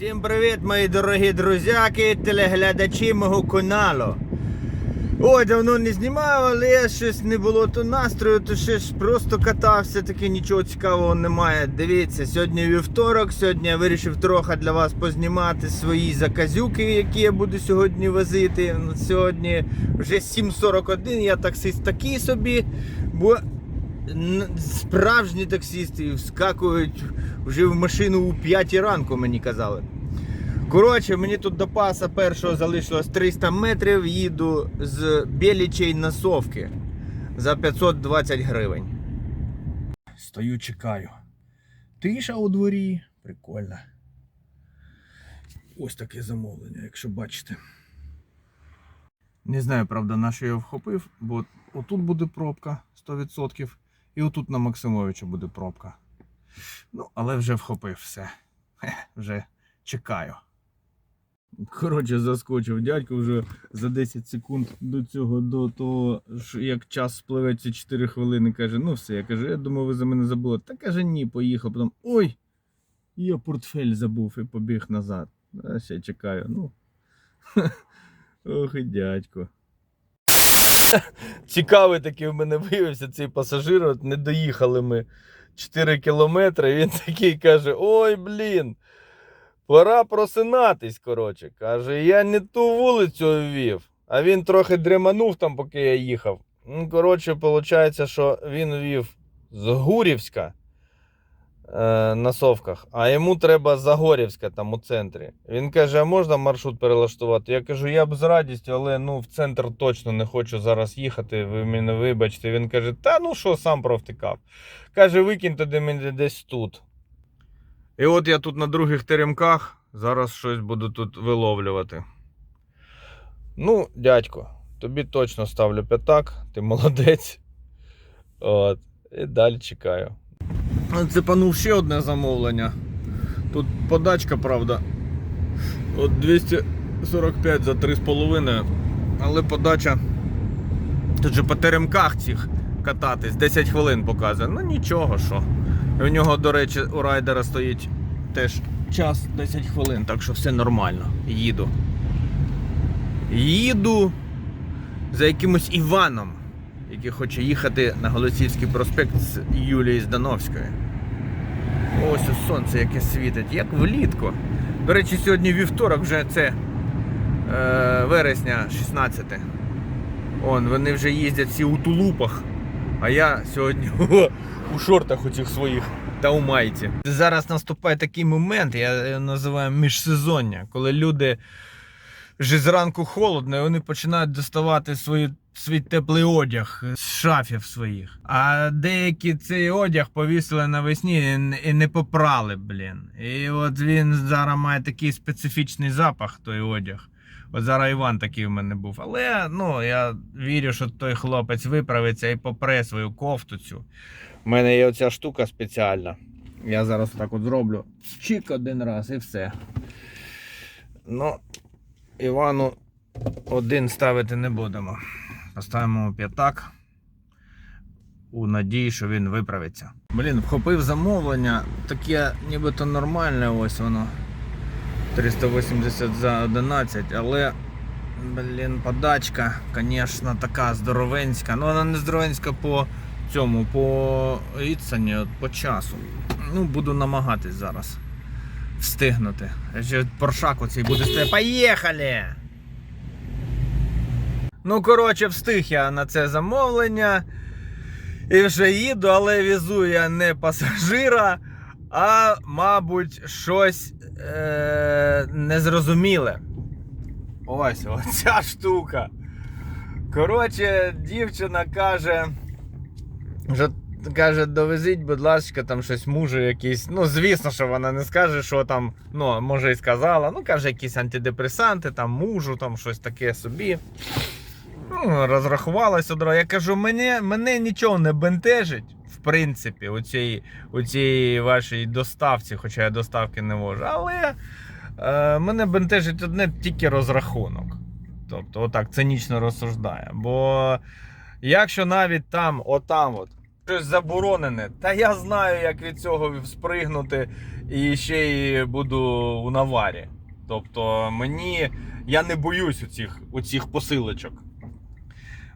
Всім привіт, мої дорогі друзяки, телеглядачі мого каналу. Ой, давно не знімав, але щось не було то настрою, то ще ж просто катався, таки нічого цікавого немає. Дивіться, сьогодні вівторок, сьогодні я вирішив трохи для вас познімати свої заказюки, які я буду сьогодні возити. Сьогодні вже 7.41, я таксист такий собі, бо справжні таксисти вскакують вже в машину у 5 ранку, мені казали. Коротше, мені тут до паса першого залишилось 300 метрів, їду з Білічей на Совки за 520 гривень. Стою, чекаю. Тиша у дворі. Прикольно. Ось таке замовлення, якщо бачите. Не знаю, правда, на що я вхопив, бо отут буде пробка 100%, і отут на Максимовича буде пробка. Ну, але вже вхопив все. Хе, вже чекаю. Коротше, заскочив дядько вже за 10 секунд до цього, до того, як час спливе ці 4 хвилини, каже, ну все, я кажу, я думав, ви за мене забули. Та каже, ні, поїхав. Потім, ой, я портфель забув і побіг назад. А ще чекаю. Ну. Ох і дядько. Цікавий такий в мене виявився цей пасажир. От не доїхали ми 4 кілометри. Він такий каже: Ой, блін, пора просинатись. Коротше. Каже, я не ту вулицю ввів, а він трохи дреманув там, поки я їхав. Ну, коротше, виходить, що він вів з Гурівська на совках, а йому треба Загорівська там у центрі. Він каже: а можна маршрут перелаштувати? Я кажу, я б з радістю, але ну в центр точно не хочу зараз їхати. Ви мене вибачте. Він каже: Та ну що, сам провтикав. Каже, викинь туди мене десь тут. І от я тут на других теремках зараз щось буду тут виловлювати. Ну, дядько, тобі точно ставлю п'ятак, ти молодець. От. І далі чекаю. Цепанув ще одне замовлення. Тут подачка, правда. От 245 за 3,5. Але подача. Тут же по теремках цих кататись 10 хвилин показує. Ну нічого що. У нього, до речі, у райдера стоїть теж час 10 хвилин, так що все нормально. Їду. Їду за якимось Іваном, який хоче їхати на Голосівський проспект з Юлії Здановської. Ось ось сонце яке світить, як влітку. До речі, сьогодні вівторок вже це е, вересня 16. Он, вони вже їздять всі у тулупах. А я сьогодні у шортах у цих своїх та у майці. Зараз наступає такий момент, я його називаю міжсезоння, коли люди вже зранку холодно, і вони починають доставати свої, свій теплий одяг з шафів своїх. А деякі цей одяг повісили навесні і не попрали, блін. І от він зараз має такий специфічний запах, той одяг. От зараз Іван такий в мене був. Але ну, я вірю, що той хлопець виправиться і попре свою кофту цю. У мене є оця штука спеціальна. Я зараз так от зроблю. Чик один раз і все. Ну, Івану один ставити не будемо. Поставимо п'ятак. У надії, що він виправиться. Блін, вхопив замовлення. Таке нібито нормальне ось воно. 380 за 11, але, блін, подачка, звісно, така здоровенська. Ну, вона не здоровенська по цьому, по от по часу. Ну, буду намагатись зараз встигнути. Ще Поршак оцей буде стояти. Поїхали! Ну, коротше, встиг я на це замовлення. І вже їду, але везу я не пасажира, а, мабуть, щось е- незрозуміле. Ось оця штука. Коротше, дівчина каже, що, каже, довезіть, будь ласка, там щось мужу якийсь. Ну, звісно, що вона не скаже, що там, ну, може і сказала. Ну, каже, якісь антидепресанти, там мужу, там щось таке собі. Ну, розрахувалась одразу. Я кажу, мене, мене нічого не бентежить, в принципі, у цій, у цій вашій доставці, хоча я доставки не можу. Але е, мене бентежить одне тільки розрахунок. Тобто, отак цинічно розсуждає. Бо якщо навіть там, отам от, щось заборонене, та я знаю, як від цього спригнути і ще й буду у наварі. Тобто мені. Я не боюсь оцих, оцих посилочок.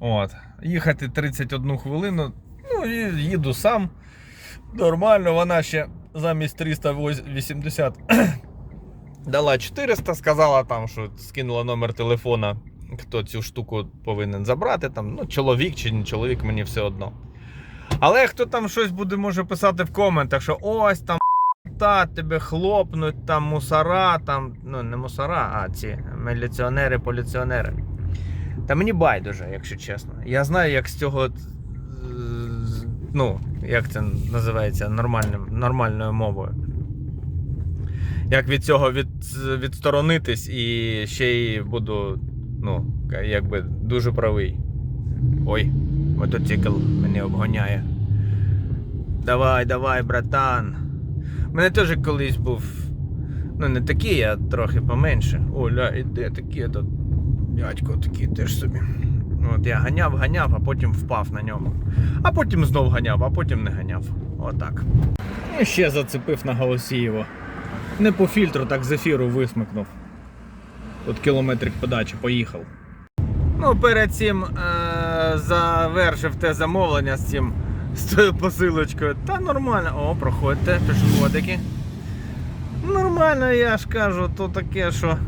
От. Їхати 31 хвилину. Ну, і їду сам. Нормально, вона ще замість 380 дала 400, сказала там, що скинула номер телефона, хто цю штуку повинен забрати. Там, ну, чоловік чи не чоловік, мені все одно. Але хто там щось буде може писати в коментах, що ось там та тебе хлопнуть, там мусора, там, ну не мусора, а ці міліціонери, поліціонери. Та мені байдуже, якщо чесно. Я знаю, як з цього. Ну, як це називається нормальним, нормальною мовою. Як від цього від, відсторонитись і ще й буду, ну, якби дуже правий. Ой, мотоцикл мене обгоняє. Давай, давай, братан. У мене теж колись був. Ну, не такий, а трохи поменше. Оля, і де такі тут дядько такий теж собі. От я ганяв, ганяв, а потім впав на ньому. А потім знов ганяв, а потім не ганяв. Отак. Ну, ще зацепив на Голосієво. Не по фільтру, так з ефіру висмикнув. От кілометрик подачі, поїхав. Ну, перед цим е- завершив те замовлення з цим з тою посилочкою. Та нормально. О, проходьте, пішоходики. Нормально, я ж кажу, то таке, що.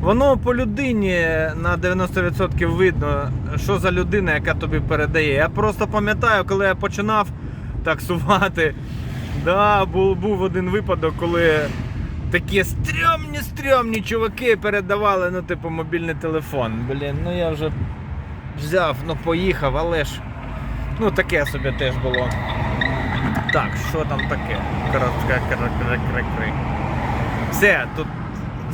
Воно по людині на 90% видно, що за людина, яка тобі передає. Я просто пам'ятаю, коли я починав таксувати. Да, був, був один випадок, коли такі стрьомні, стрьомні чуваки передавали, ну, типу, мобільний телефон. Блін, ну я вже взяв, ну поїхав, але ж. Ну таке собі теж було. Так, що там таке? Все, тут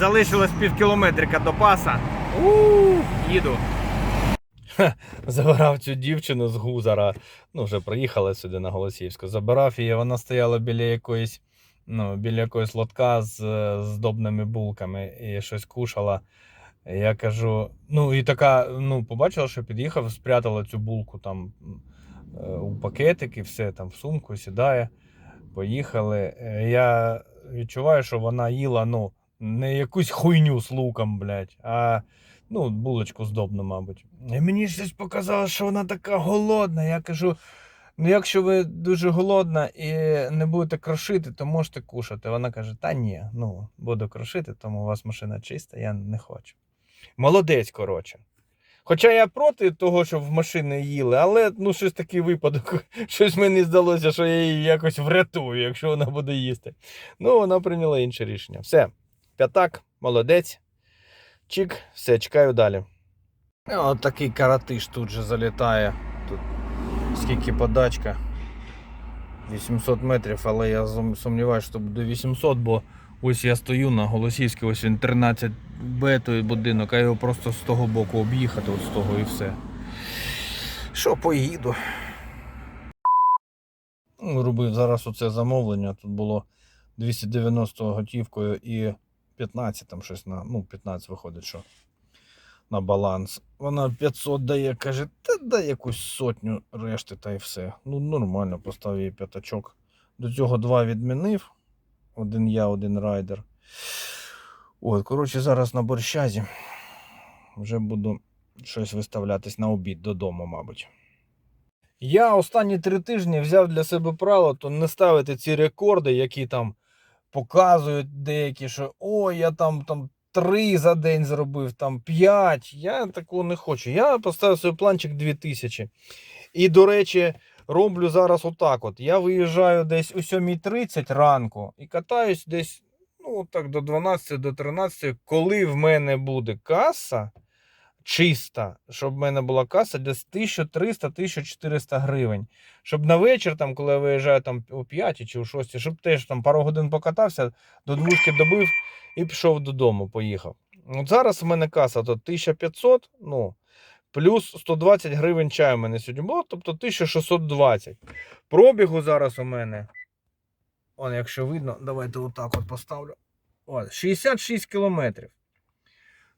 залишилось пів кілометрика до паса. у їду. Забирав цю дівчину з гузара. Ну, вже приїхали сюди на Голосіївську. Забирав її, вона стояла біля якоїсь, ну, біля якогось лотка з здобними булками і щось кушала. Я кажу, ну і така, ну, побачила, що під'їхав, спрятала цю булку там е, у пакетик і все там в сумку сідає. Поїхали. Е, Я відчуваю, що вона їла, ну, не якусь хуйню з луком, блядь, а ну, булочку здобну, мабуть. І мені щось показало, що вона така голодна. Я кажу: ну, якщо ви дуже голодна і не будете крошити, то можете кушати. Вона каже: Та ні, ну, буду крошити, тому у вас машина чиста, я не хочу. Молодець, коротше. Хоча я проти того, щоб в машини їли, але ну щось такий випадок. Щось мені здалося, що я її якось врятую, якщо вона буде їсти. Ну, вона прийняла інше рішення. Все, п'ятак, молодець. Чик, все, чекаю далі. От такий каратиш тут же залітає. Тут скільки подачка. 800 метрів, але я сумніваюся, що буде 800, бо ось я стою на Голосівській, ось він 13 Б той будинок, а його просто з того боку об'їхати, от з того і все. Що поїду? Робив зараз оце замовлення. Тут було 290 готівкою і 15 там щось на. Ну, 15 виходить, що на баланс. Вона 500 дає, каже, та дай якусь сотню решти та й все. Ну, нормально, поставив їй п'ятачок. До цього два відмінив. Один я, один райдер. От, коротше, зараз на борщазі. Вже буду щось виставлятись на обід додому, мабуть. Я останні три тижні взяв для себе правило, то не ставити ці рекорди, які там показують деякі, що ой, я там, там три за день зробив, там п'ять. Я такого не хочу. Я поставив собі планчик 2000. І, до речі, роблю зараз отак. От. Я виїжджаю десь о 7.30 ранку і катаюсь десь ну, так, до 12 до 13, коли в мене буде каса чиста, щоб в мене була каса десь 1300-1400 гривень. Щоб на вечір, там, коли я виїжджаю там, о 5 чи о 6, щоб теж там пару годин покатався, до двушки добив і пішов додому, поїхав. От зараз в мене каса то 1500, ну, плюс 120 гривень чаю в мене сьогодні було, тобто 1620. Пробігу зараз у мене. Он, якщо видно, давайте отак от поставлю. От, 66 кілометрів.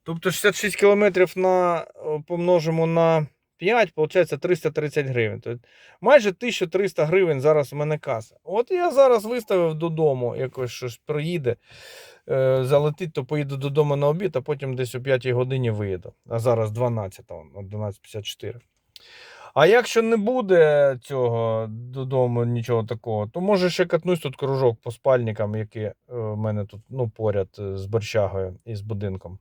Тобто 66 кілометрів на, помножимо на 5, виходить 330 гривень. Тобто майже 1300 гривень зараз у мене каса. От я зараз виставив додому, якось щось проїде, е, залетить, то поїду додому на обід, а потім десь о 5 годині виїду. А зараз 12, там, 12.54. А якщо не буде цього додому нічого такого, то може ще катнусь тут кружок по спальникам, які е, в мене тут ну, поряд е, з борщагою і з будинком.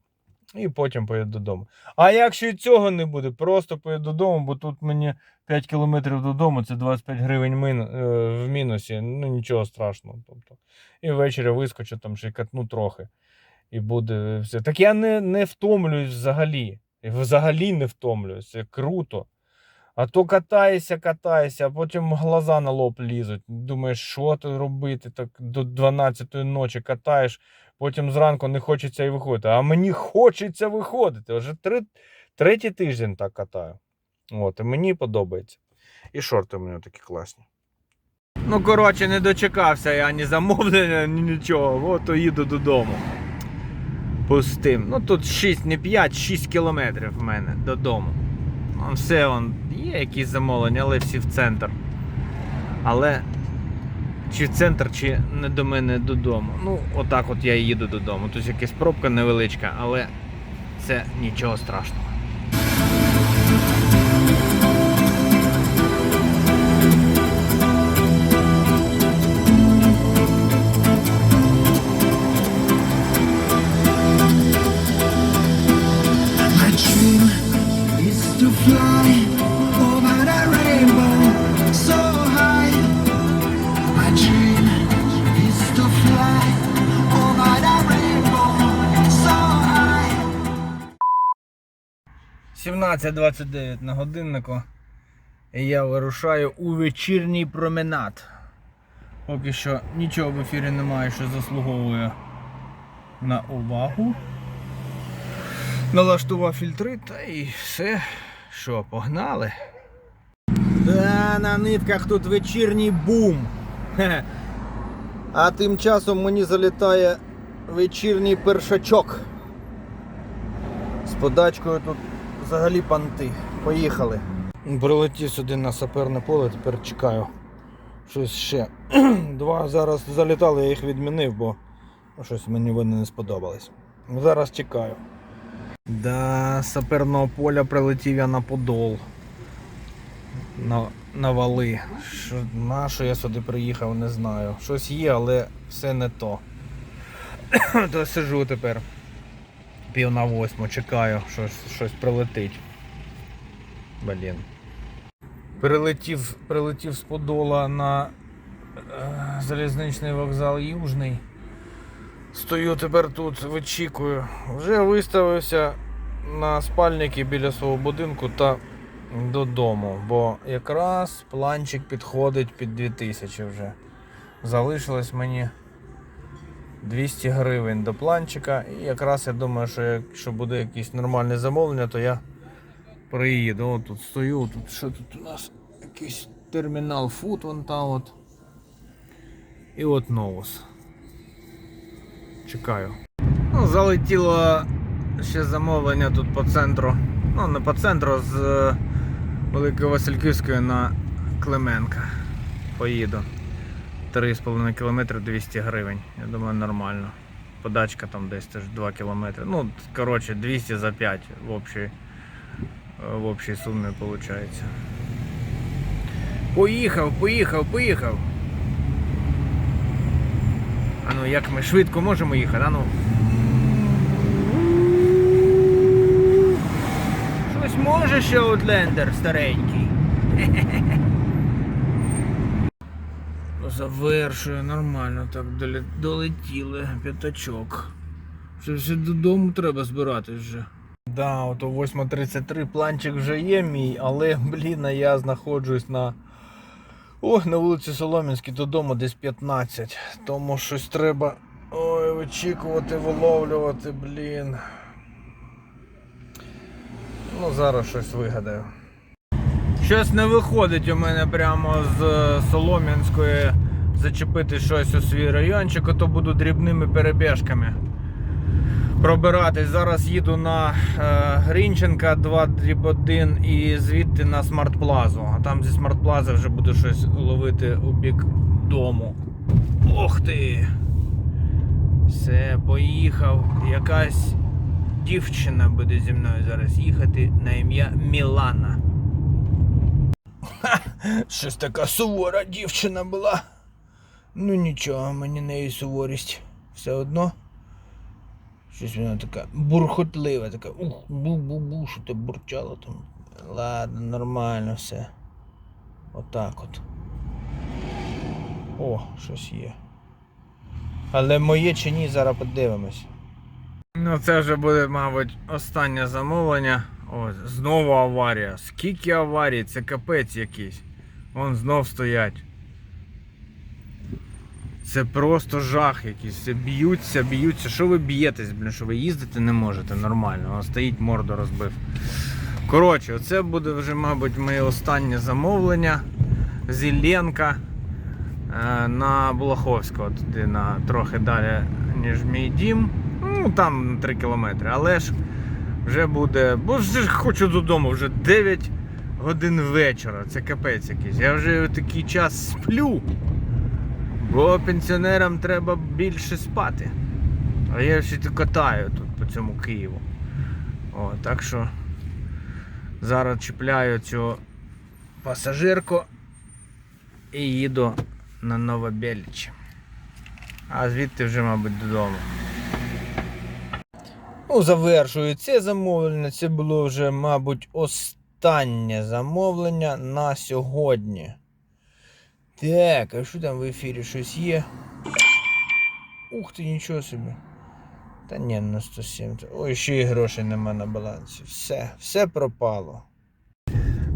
І потім поїду додому. А якщо і цього не буде, просто поїду додому, бо тут мені 5 кілометрів додому, це 25 гривень мин, е, в мінусі, ну нічого страшного. Тобто. І ввечері вискочу там ще катну трохи. І буде все. Так я не, не втомлююсь взагалі. Взагалі не втомлююсь. Це круто. А то катаєшся, катаєшся, а потім глаза на лоб лізуть. Думаєш, що тут робити? Так до 12-ї ночі катаєш, потім зранку не хочеться і виходити. А мені хочеться виходити. Вже три, третій тиждень так катаю. От, і мені подобається. І шорти у мене такі класні. Ну, коротше, не дочекався я ні замовлення, ні нічого. От то їду додому. Пустим. Ну тут 6, не 5, 6 кілометрів в мене додому. Все, он, є якісь замовлення, але всі в центр. Але чи в центр, чи не до мене додому. Ну, отак от я їду додому. Тут якась пробка невеличка, але це нічого страшного. 17.29 на годиннику. І я вирушаю у вечірній променад. Поки що нічого в ефірі немає, що заслуговує на увагу. Налаштував фільтри та і все. Що, погнали? Да, на нитках тут вечірній бум. А тим часом мені залітає вечірній першачок. З подачкою тут взагалі панти. Поїхали. Прилетів сюди на саперне поле, тепер чекаю. Щось ще. Два зараз залітали, я їх відмінив, бо щось мені вони не сподобались. Зараз чекаю. З саперного поля прилетів я на подол. На, на вали. Що, на що я сюди приїхав, не знаю. Щось є, але все не то. То сижу тепер. Пів на восьму, чекаю, щось, щось прилетить. Блін. Прилетів, прилетів з Подола на е, залізничний вокзал Южний. Стою тепер тут, вичікую. Вже виставився на спальники біля свого будинку та додому, бо якраз планчик підходить під 2000 вже. Залишилось мені 200 гривень до планчика. І якраз я думаю, що якщо буде якесь нормальне замовлення, то я приїду. От тут стою, тут що тут у нас? Якийсь термінал фуд вон там от. І от новус. Чекаю. Ну, залетіло ще замовлення тут по центру. Ну, не по центру, з е, Великої Васильківської на Клименка. Поїду. 3,5 км 200 гривень. Я думаю, нормально. Подачка там десь теж 2 км. Ну, коротше, 200 за 5 в общій, в общій сумі виходить. Поїхав, поїхав, поїхав. А ну як ми швидко можемо їхати? А ну. Щось може ще Outlander старенький. Завершую нормально, так долетіли п'ятачок. Вже додому треба збиратись вже. Да, ото 8.33 планчик вже є мій, але, блін, я знаходжусь на. Ой, на вулиці Солом'янській додому десь 15. Тому щось треба. Ой, вичікувати, виловлювати, блін. Ну, зараз щось вигадаю. Щось не виходить у мене прямо з е, Солом'янської зачепити щось у свій райончик, а то буду дрібними перебіжками. пробиратись. Зараз їду на е, Грінченка 2 дріб 1 і звідти на Смарт-Плазу. А там зі Смарт-Плази вже буду щось ловити у бік дому. Ох ти! Все, поїхав. Якась дівчина буде зі мною зараз їхати на ім'я Мілана. Щось така сувора дівчина була. Ну нічого, мені неї суворість. Все одно. Щось вона така бурхотлива, така ух, бу-бу-бу, що ти бурчало там. Ладно, нормально все. Отак от. О, щось є. Але моє чи ні, зараз подивимось. Ну, це вже буде, мабуть, останнє замовлення. Ось, знову аварія. Скільки аварій? Це капець якийсь. Вон знов стоять. Це просто жах якийсь. Це б'ються, б'ються. Що ви б'єтесь, блін, що ви їздити не можете нормально. Вон стоїть, морду розбив. Коротше, оце буде вже, мабуть, моє останнє замовлення з е, на Блоховського, туди на трохи далі, ніж мій дім. Ну, там на 3 кілометри. Але ж вже буде. Бо вже хочу додому, вже 9 годин вечора. Це капець якийсь. Я вже такий час сплю. Бо пенсіонерам треба більше спати. А я ще катаю тут по цьому Києву. О, так що зараз чіпляю цю пасажирку і їду на Новобеліч. А звідти вже, мабуть, додому. Ну, завершую це замовлення. Це було вже, мабуть, останнє замовлення на сьогодні. Так, а що там в ефірі щось є? Ух ти, нічого собі. Та ні, на 170. Ой, ще і грошей нема на балансі. Все, все пропало.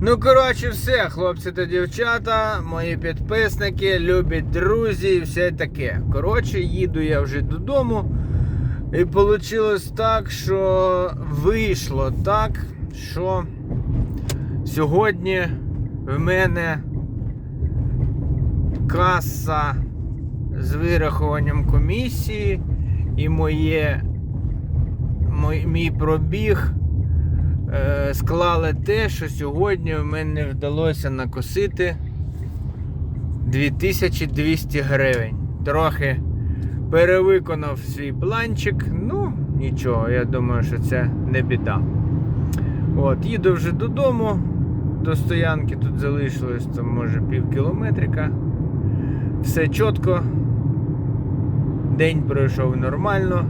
Ну, коротше, все, хлопці та дівчата, мої підписники, любі друзі і все таке. Коротше, їду я вже додому. І вийшло так, що вийшло так, що сьогодні в мене каса з вирахуванням комісії і моє, мой, мій пробіг е, склали те, що сьогодні в мене вдалося накосити 2200 гривень. Трохи перевиконав свій планчик. Ну, нічого, я думаю, що це не біда. От, їду вже додому. До стоянки тут залишилось там, може пів кілометрика. Все чітко. День пройшов нормально.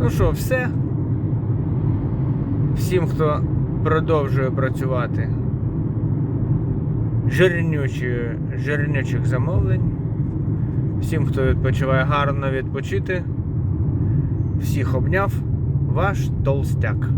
Ну що, все. Всім, хто продовжує працювати. Жирнючі, жирнючих замовлень. Всім, хто відпочиває гарно відпочити. Всіх обняв. Ваш толстяк.